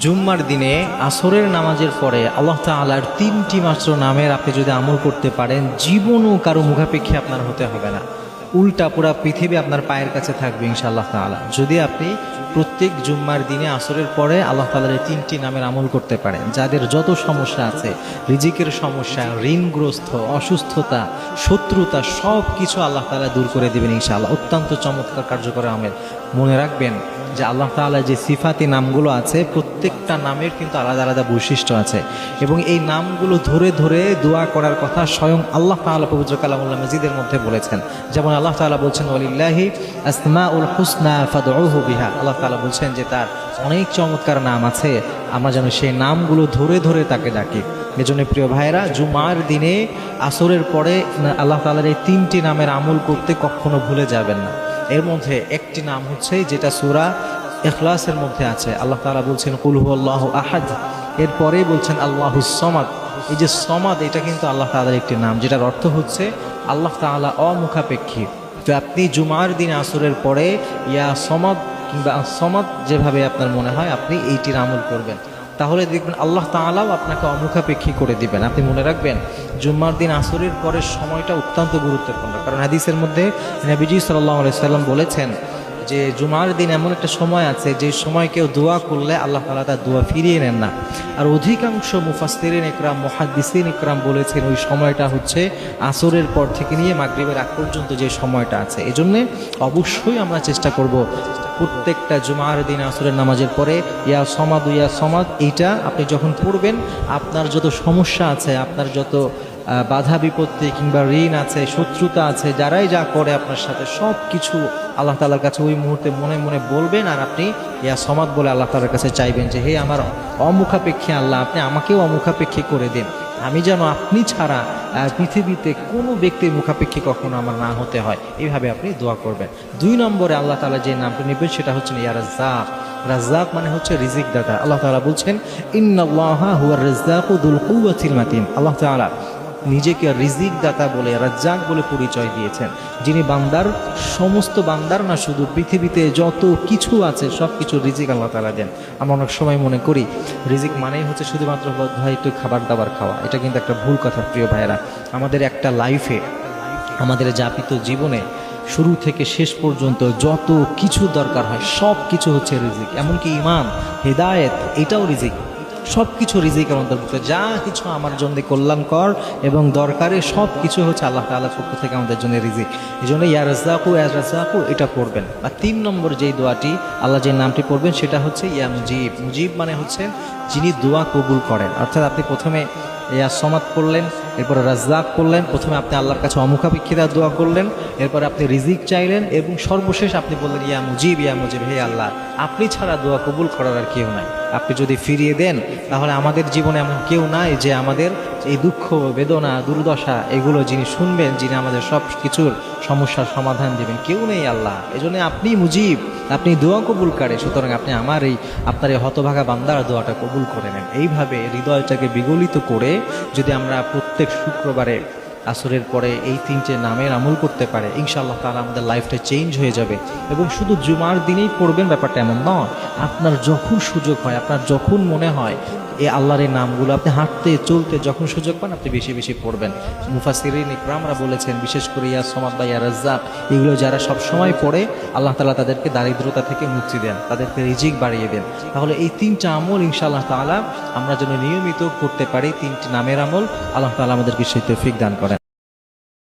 জুম্মার দিনে আসরের নামাজের পরে আল্লাহ তাআলার তিনটি মাত্র নামের আপনি যদি আমল করতে পারেন, জীবনও কারও মুখাপেক্ষী আপনার হতে হবে না। উল্টা পুরা পৃথিবী আপনার পায়ের কাছে থাকবে ইনশাআল্লাহ তাআলা। যদি আপনি প্রত্যেক জুম্মার দিনে আসরের পরে আল্লাহ তাআলার এই তিনটি নামের আমল করতে পারেন, যাদের যত সমস্যা আছে, রিজিকের সমস্যা, ঋণগ্রস্ত, অসুস্থতা, শত্রুতা সব কিছু আল্লাহ তালা দূর করে দেবেন ইনশাআল্লাহ। অত্যন্ত চমৎকার কার্যকর আমেল। মনে রাখবেন যে আল্লাহ তাআলা যে সিফাতি নামগুলো আছে, প্রত্যেকটা নামের কিন্তু আলাদা আলাদা বৈশিষ্ট্য আছে। এবং এই নামগুলো ধরে ধরে দোয়া করার কথা স্বয়ং আল্লাহ তাআলা পবিত্র কালামুল্লাহ মজিদের মধ্যে বলেছেন। যেমন আল্লাহ তাআলা বলছেন, ওয়ালিল্লাহি আসমাউল হুসনা ফাদউহু বিহা। আল্লাহ তাআলা বলছেন যে, তার অনেক চমৎকার নাম আছে, আমরা যেন সেই নামগুলো ধরে ধরে তাকে ডাকি। এজন্য প্রিয় ভাইরা জুমার দিনে আসরের পরে আল্লাহ তাআলার এই তিনটি নামের আমল করতে কখনো ভুলে যাবেন না। এর মধ্যে একটি নাম হচ্ছে, যেটা সুরা এখলাসের মধ্যে আছে। আল্লাহ তাআলা বলছেন কুলহু আল্লাহ আহাদ। এরপরে বলছেন, আল্লাহু সমাদ। এই যে সমাদ, এটা কিন্তু আল্লাহ তাআলার একটি নাম, যেটার অর্থ হচ্ছে আল্লাহ তাআলা অমুখাপেক্ষী। তো আপনি জুমার দিন আসরের পরে ইয়া সমাদ কিংবা সমাদ যেভাবে আপনার মনে হয়, আপনি এইটির আমল করবেন। তাহলে দেখবেন আল্লাহ তাআলাও আপনাকে অমুখাপেক্ষী করে দিবেন। আপনি মনে রাখবেন, জুম্মার দিন আসরের পরের সময়টা অত্যন্ত গুরুত্বপূর্ণ। কারণ হাদিসের মধ্যে নবীজি সাল্লাহ সাল্লাম বলেছেন যে, জুমার দিন এমন একটা সময় আছে যে সময় কেউ দোয়া করলে আল্লাহ তালা তার দোয়া ফিরিয়ে নেন না। আর অধিকাংশ মুফাস্তিরিন একরাম মহাদিসিন একরাম বলেছেন, ওই সময়টা হচ্ছে আসরের পর থেকে নিয়ে মাগরিবের আগ পর্যন্ত যে সময়টা আছে। এজন্যে অবশ্যই আমরা চেষ্টা করব প্রত্যেকটা জুমার দিন আসরের নামাজের পরে, ইয়া সমাদ ইয়া সমাদ, এইটা আপনি যখন পড়বেন, আপনার যত সমস্যা আছে, আপনার যত বাধা বিপত্তি কিংবা ঋণ আছে, শত্রুতা আছে, যারাই যা করে আপনার সাথে সব কিছু আল্লাহ তালার কাছে ওই মুহূর্তে মনে মনে বলবেন আর আপনি ইয়া সমাদ বলে আল্লাহ তালার কাছে চাইবেন যে, হে আমার অমুখাপেক্ষী আল্লাহ, আপনি আমাকেও অমুখাপেক্ষী করে দিন। আমি যেন আপনি ছাড়া পৃথিবীতে কোনো ব্যক্তির মুখাপেক্ষী কখনো আমার না হতে হয়। এইভাবে আপনি দোয়া করবেন। দুই নম্বরে আল্লাহ তালা যে নামটা নেবেন, সেটা হচ্ছে ইয়া রাজ্জাক। রাজ্জাক মানে হচ্ছে রিজিক দাতা। আল্লাহ তালা বলছেন, ইন্নাল্লাহা হুয়ার রাজ্জাকু দুল কুওয়াতিল মাতিন। আল্লাহ তাআলা নিজেকে রিজিক দাতা বলে, রাজ্জাক বলে পরিচয় দিয়েছেন। যিনি বান্দার, সমস্ত বান্দার না, শুধু পৃথিবীতে যত কিছু আছে, সব কিছু রিজিক আল্লাহ তালা দেন। আমরা অনেক সময় মনে করি, রিজিক মানেই হচ্ছে শুধুমাত্র ভাই, একটু খাবার দাবার খাওয়া। এটা কিন্তু একটা ভুল কথা, প্রিয় ভাইয়েরা। আমাদের একটা লাইফে আমাদের যাপিত জীবনে শুরু থেকে শেষ পর্যন্ত যত কিছু দরকার হয়, সব কিছু হচ্ছে রিজিক। এমনকি ইমান হেদায়েত, এটাও রিজিক। সব কিছু রিজিকের অন্তর্ভুক্ত যা কিছু আমার জন্য কল্যাণকর এবং দরকারে সব কিছু হচ্ছে আল্লাহ তাআলার পক্ষ থেকে আমাদের জন্য রিজিক। এই জন্য ইয়া রাজ্জাকু ইয়া রাজ্জাকু, এটা পড়বেন। আর তিন নম্বর যেই দোয়াটি আল্লাহ যে নামটি পড়বেন, সেটা হচ্ছে ইয়া মুজিব। মুজিব মানে হচ্ছে যিনি দোয়া কবুল করেন। অর্থাৎ আপনি প্রথমে ইয়া সমাদ করলেন এরপরে রাজ্জাক করলেন প্রথমে আপনি আল্লাহর কাছে অমুখাপেক্ষিতা দোয়া করলেন, এরপরে আপনি রিজিক চাইলেন এবং সর্বশেষ আপনি বললেন, ইয়া মুজিব ইয়া মুজিব, হে আল্লাহ, আপনি ছাড়া দোয়া কবুল করার আর কেউ নাই। আপনি যদি ফিরিয়ে দেন, তাহলে আমাদের জীবনে এমন কেউ নাই যে আমাদের এই দুঃখ, বেদনা, দুর্দশা, এগুলো যিনি শুনবেন, যিনি আমাদের সব কিছুর সমস্যার সমাধান দেবেন। কেউ নেই আল্লাহ। এই এজন্য আপনি মুজিব, আপনি দোয়া কবুল করে। সুতরাং আপনি আমার এই, আপনার এই হতভাগা বান্দার দোয়াটা কবুল করে নেন। এইভাবে হৃদয়টাকে বিগলিত করে যদি আমরা প্রত্যেক শুক্রবারে আসরের পরে এই তিনটে নামের আমল করতে পারে। ইনশাল্লাহ তারা আমাদের লাইফটা চেঞ্জ হয়ে যাবে। এবং শুধু জুমার দিনেই পড়বেন ব্যাপারটা এমন নয়, আপনার যখন সুযোগ হয়, আপনার যখন মনে হয় এই আল্লাহর এই নামগুলো আপনি হাঁটতে, চলতে যখন সুযোগ পান, আপনি বেশি বেশি পড়বেন। মুফাসিরিন ইকরামরা বলেছেন, বিশেষ করে ইয়া সমাদ বা ইয়া রাজ্জাক, এগুলো যারা সব সময় পড়ে, আল্লাহ তালা তাদেরকে দারিদ্রতা থেকে মুক্তি দেন, তাদেরকে রিজিক বাড়িয়ে দেন। তাহলে এই তিনটা আমল, ইনশাআল্লাহ তালা আমরা যেন নিয়মিত করতে পারি, তিনটি নামের আমল, আল্লাহ তালা আমাদেরকে সেই তৌফিক দান করেন।